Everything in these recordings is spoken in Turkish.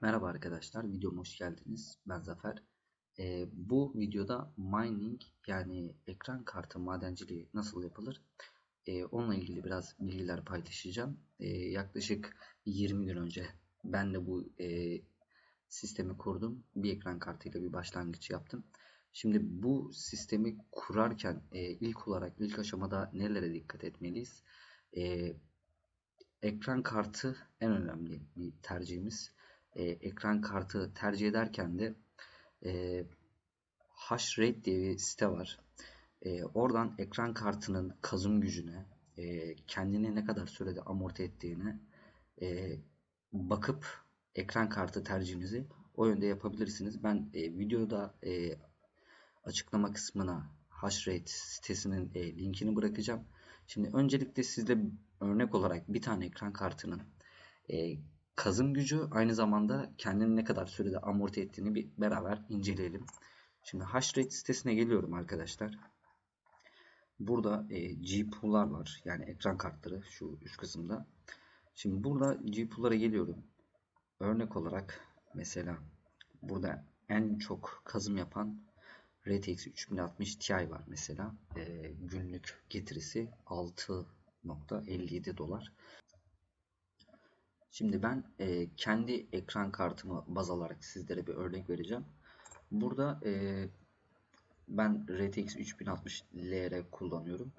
Merhaba arkadaşlar, videoma hoş geldiniz. Ben Zafer. Ee, bu videoda mining yani ekran kartı madenciliği nasıl yapılır? Ee, onunla ilgili biraz bilgiler paylaşacağım. Ee, yaklaşık 20 gün önce ben de bu e, sistemi kurdum. Bir ekran kartıyla bir başlangıç yaptım. Şimdi bu sistemi kurarken e, ilk olarak ilk aşamada nelere dikkat etmeliyiz? E, ekran kartı en önemli bir tercihimiz e, ekran kartı tercih ederken de e, Hashrate diye bir site var. E, oradan ekran kartının kazım gücüne, e, kendini ne kadar sürede amorti ettiğine e, bakıp ekran kartı tercihinizi o yönde yapabilirsiniz. Ben e, videoda e, açıklama kısmına Hashrate sitesinin e, linkini bırakacağım. Şimdi öncelikle sizle örnek olarak bir tane ekran kartının e, kazım gücü aynı zamanda kendini ne kadar sürede amorti ettiğini bir beraber inceleyelim. Şimdi hashrate sitesine geliyorum arkadaşlar. Burada e, GPU'lar var. Yani ekran kartları şu üst kısımda. Şimdi burada GPU'lara geliyorum. Örnek olarak mesela burada en çok kazım yapan RTX 3060 Ti var mesela. E, günlük getirisi 6.57 dolar. Şimdi ben e, kendi ekran kartımı baz alarak sizlere bir örnek vereceğim. Burada e, ben RTX 3060 LR kullanıyorum.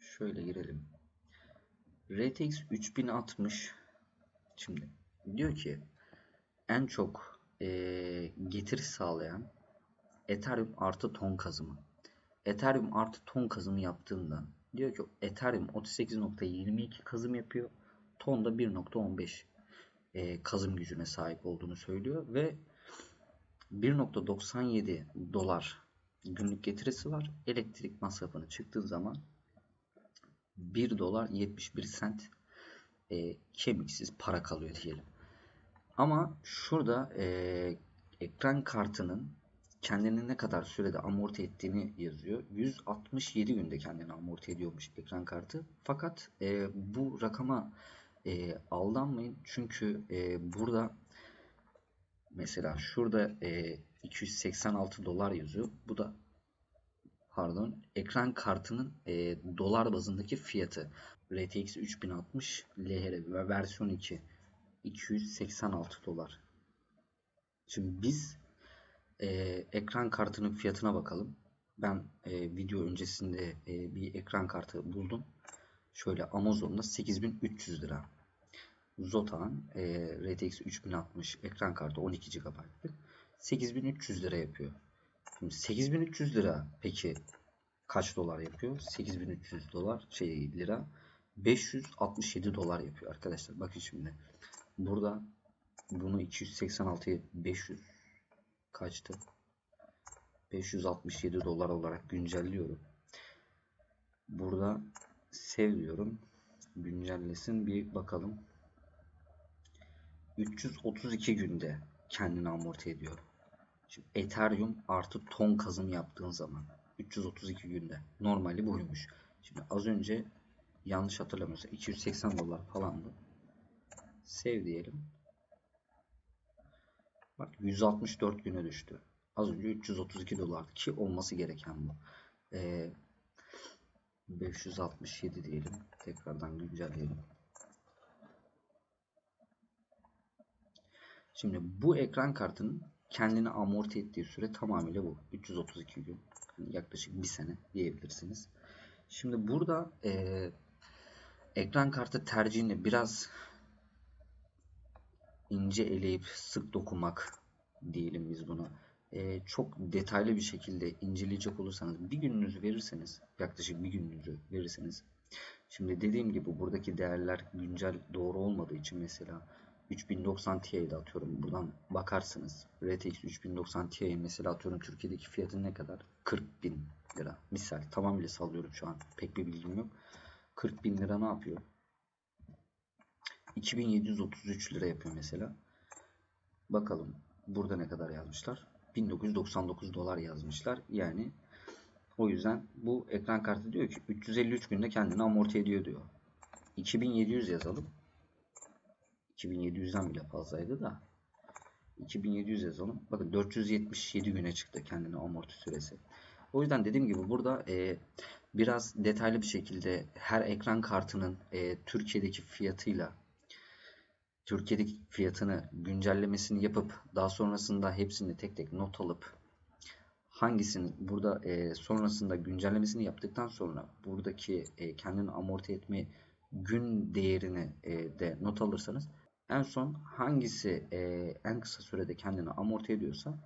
Şöyle girelim. RTX 3060 şimdi diyor ki en çok e, getiri sağlayan Ethereum artı ton kazımı. Ethereum artı ton kazımı yaptığında Diyor ki Ethereum 38.22 kazım yapıyor. Ton da 1.15 e, kazım gücüne sahip olduğunu söylüyor ve 1.97 dolar günlük getirisi var. Elektrik masrafını çıktığı zaman 1 dolar 71 sent e, kemiksiz para kalıyor diyelim. Ama şurada e, ekran kartının kendini ne kadar sürede amorti ettiğini yazıyor. 167 günde kendini amorti ediyormuş ekran kartı. Fakat e, bu rakama e, aldanmayın. Çünkü e, burada mesela şurada e, 286 dolar yazıyor. Bu da pardon ekran kartının e, dolar bazındaki fiyatı. RTX 3060 LHR ve versiyon 2 286 dolar. Şimdi biz e, ekran kartının fiyatına bakalım. Ben e, video öncesinde e, bir ekran kartı buldum. Şöyle Amazon'da 8300 lira. Zotac e, RTX 3060 ekran kartı 12 GB'lık 8300 lira yapıyor. Şimdi 8300 lira peki kaç dolar yapıyor? 8300 dolar şey lira 567 dolar yapıyor arkadaşlar. Bakın şimdi burada bunu 286'ya 500 kaçtı? 567 dolar olarak güncelliyorum. Burada sev diyorum. Güncellesin bir bakalım. 332 günde kendini amorti ediyor. Şimdi Ethereum artı ton kazım yaptığın zaman 332 günde. Normali buymuş. Şimdi az önce yanlış hatırlamıyorsam 280 dolar falandı. Sev diyelim. Bak 164 güne düştü. Az önce 332 dolardı ki olması gereken bu. Ee, 567 diyelim. Tekrardan güncelleyelim. Şimdi bu ekran kartının kendini amorti ettiği süre tamamıyla bu. 332 gün. Yani yaklaşık bir sene diyebilirsiniz. Şimdi burada e, ekran kartı tercihini biraz ince eleyip sık dokumak diyelim biz buna. Ee, çok detaylı bir şekilde inceleyecek olursanız bir gününüzü verirseniz yaklaşık bir gününüzü verirseniz. Şimdi dediğim gibi buradaki değerler güncel doğru olmadığı için mesela 3090 Ti'de atıyorum buradan bakarsınız. RTX 3090 Ti mesela atıyorum Türkiye'deki fiyatı ne kadar? 40 bin lira. Misal tamamıyla sallıyorum şu an pek bir bilgim yok. 40 bin lira ne yapıyor 2733 lira yapıyor mesela. Bakalım burada ne kadar yazmışlar. 1999 dolar yazmışlar. Yani o yüzden bu ekran kartı diyor ki 353 günde kendini amorti ediyor diyor. 2700 yazalım. 2700'den bile fazlaydı da 2700 yazalım. Bakın 477 güne çıktı kendine amorti süresi. O yüzden dediğim gibi burada e, biraz detaylı bir şekilde her ekran kartının e, Türkiye'deki fiyatıyla Türkiye'deki fiyatını güncellemesini yapıp daha sonrasında hepsini tek tek not alıp hangisinin burada e, sonrasında güncellemesini yaptıktan sonra buradaki e, kendini amorti etme gün değerini e, de not alırsanız en son hangisi e, en kısa sürede kendini amorti ediyorsa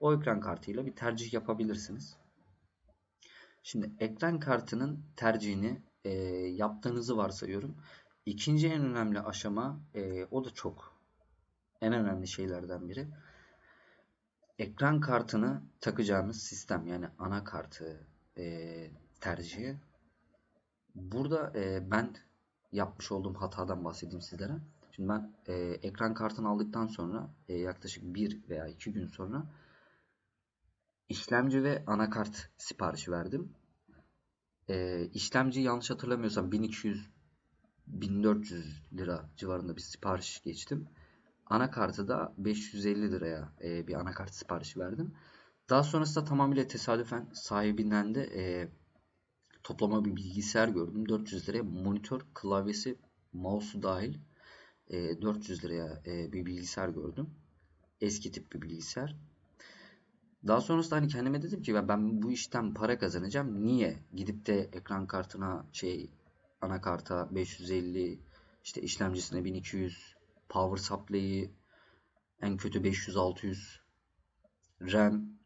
o ekran kartıyla bir tercih yapabilirsiniz. Şimdi ekran kartının tercihini e, yaptığınızı varsayıyorum. İkinci en önemli aşama e, o da çok en önemli şeylerden biri. Ekran kartını takacağınız sistem yani anakartı e, tercihi. Burada e, ben yapmış olduğum hatadan bahsedeyim sizlere. Şimdi ben e, ekran kartını aldıktan sonra e, yaklaşık bir veya iki gün sonra işlemci ve anakart siparişi verdim. E, işlemci yanlış hatırlamıyorsam 1200 1400 lira civarında bir sipariş geçtim. Anakartı da 550 liraya e, bir anakart siparişi verdim. Daha sonrasında tamamıyla tesadüfen sahibinden de e, toplama bir bilgisayar gördüm. 400 liraya monitör, klavyesi, mouse'u dahil e, 400 liraya e, bir bilgisayar gördüm. Eski tip bir bilgisayar. Daha sonrasında hani kendime dedim ki ben bu işten para kazanacağım. Niye gidip de ekran kartına şey anakarta 550 işte işlemcisine 1200 power supply'yi en kötü 500-600 RAM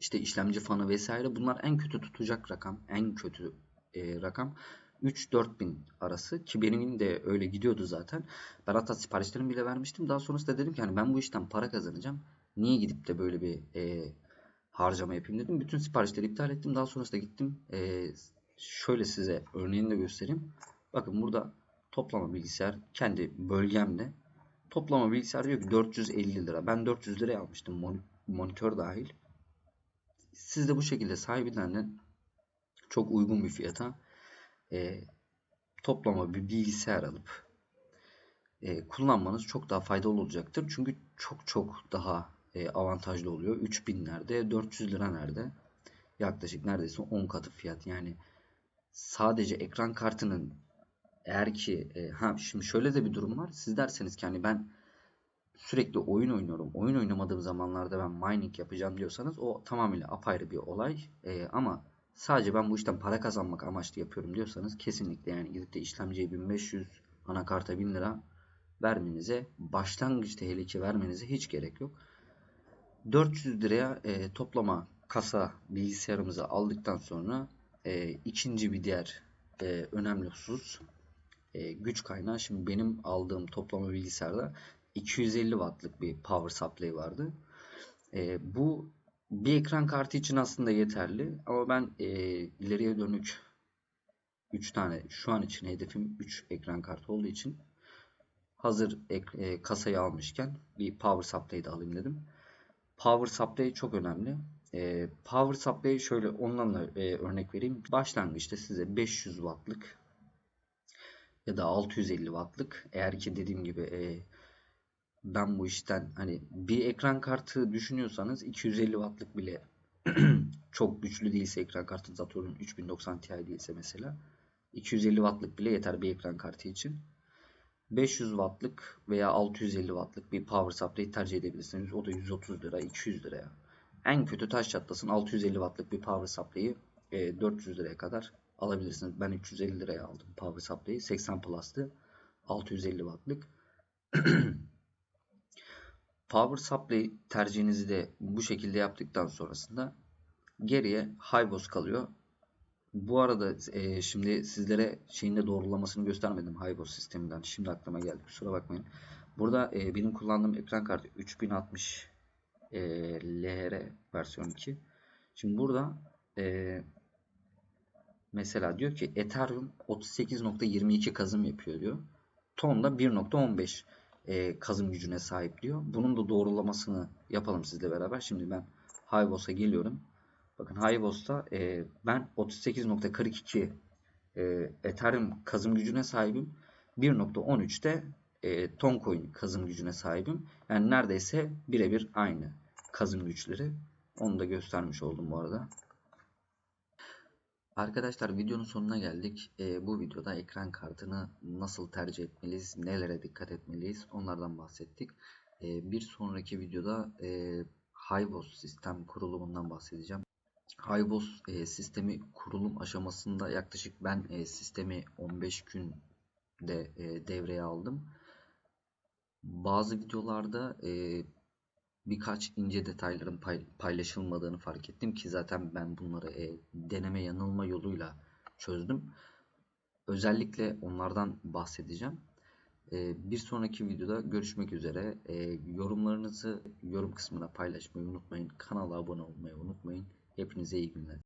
işte işlemci fanı vesaire bunlar en kötü tutacak rakam en kötü e, rakam 3-4 bin arası ki benim de öyle gidiyordu zaten. Ben hatta siparişlerimi bile vermiştim. Daha sonrasında dedim ki hani ben bu işten para kazanacağım. Niye gidip de böyle bir e, harcama yapayım dedim. Bütün siparişleri iptal ettim. Daha sonrasında gittim. E, şöyle size örneğini de göstereyim. Bakın burada toplama bilgisayar kendi bölgemde. Toplama bilgisayar diyor ki 450 lira. Ben 400 liraya almıştım monitör dahil. Siz de bu şekilde sahibinden de çok uygun bir fiyata e, toplama bir bilgisayar alıp e, kullanmanız çok daha faydalı olacaktır. Çünkü çok çok daha e, avantajlı oluyor. 3000'lerde 400 lira nerede? Yaklaşık neredeyse 10 katı fiyat. Yani sadece ekran kartının eğer ki e, ha şimdi şöyle de bir durum var. Siz derseniz ki hani ben sürekli oyun oynuyorum. Oyun oynamadığım zamanlarda ben mining yapacağım diyorsanız o tamamıyla apayrı bir olay. E, ama sadece ben bu işten para kazanmak amaçlı yapıyorum diyorsanız kesinlikle yani gidip de işlemciye 1500 anakarta 1000 lira vermenize başlangıçta hele ki vermenize hiç gerek yok. 400 liraya e, toplama kasa bilgisayarımızı aldıktan sonra e, ikinci bir diğer e, önemli husus e, güç kaynağı. Şimdi benim aldığım toplama bilgisayarda 250 wattlık bir power supply vardı. E, bu bir ekran kartı için aslında yeterli ama ben e, ileriye dönük 3 tane şu an için hedefim 3 ekran kartı olduğu için hazır ek, e, kasayı almışken bir power supply da alayım dedim. Power supply çok önemli. E, power supply şöyle ondan da e, örnek vereyim. Başlangıçta size 500 wattlık ya da 650 wattlık eğer ki dediğim gibi e, ben bu işten hani bir ekran kartı düşünüyorsanız 250 wattlık bile çok güçlü değilse ekran kartı atıyorum 3090 Ti değilse mesela 250 wattlık bile yeter bir ekran kartı için. 500 wattlık veya 650 wattlık bir power supply tercih edebilirsiniz. O da 130 lira, 200 liraya. En kötü taş çatlasın 650 wattlık bir power supply'yi e, 400 liraya kadar alabilirsiniz. Ben 350 liraya aldım power supply'yi. 80 plus'tı. 650 wattlık. power supply tercihinizi de bu şekilde yaptıktan sonrasında geriye Hybos kalıyor. Bu arada e, şimdi sizlere şeyin doğrulamasını göstermedim Hybos sisteminden. Şimdi aklıma geldi. Kusura bakmayın. Burada e, benim kullandığım ekran kartı 3060 e, LHR versiyon 2. Şimdi burada e, mesela diyor ki Ethereum 38.22 kazım yapıyor diyor. Ton da 1.15 e, kazım gücüne sahip diyor. Bunun da doğrulamasını yapalım sizle beraber. Şimdi ben Hybos'a geliyorum. Bakın Hybos'ta e, ben 38.42 e, Ethereum kazım gücüne sahibim. 1.13'te e, Toncoin kazım gücüne sahibim. Yani neredeyse birebir aynı kazım güçleri. Onu da göstermiş oldum bu arada. Arkadaşlar videonun sonuna geldik. E, bu videoda ekran kartını nasıl tercih etmeliyiz, nelere dikkat etmeliyiz onlardan bahsettik. E, bir sonraki videoda e, Hivos sistem kurulumundan bahsedeceğim. Hivos e, sistemi kurulum aşamasında yaklaşık ben e, sistemi 15 günde e, devreye aldım. Bazı videolarda e, birkaç ince detayların pay- paylaşılmadığını fark ettim ki zaten ben bunları e, deneme yanılma yoluyla çözdüm. Özellikle onlardan bahsedeceğim. E, bir sonraki videoda görüşmek üzere. E, yorumlarınızı yorum kısmına paylaşmayı unutmayın. Kanala abone olmayı unutmayın. Hepinize iyi günler.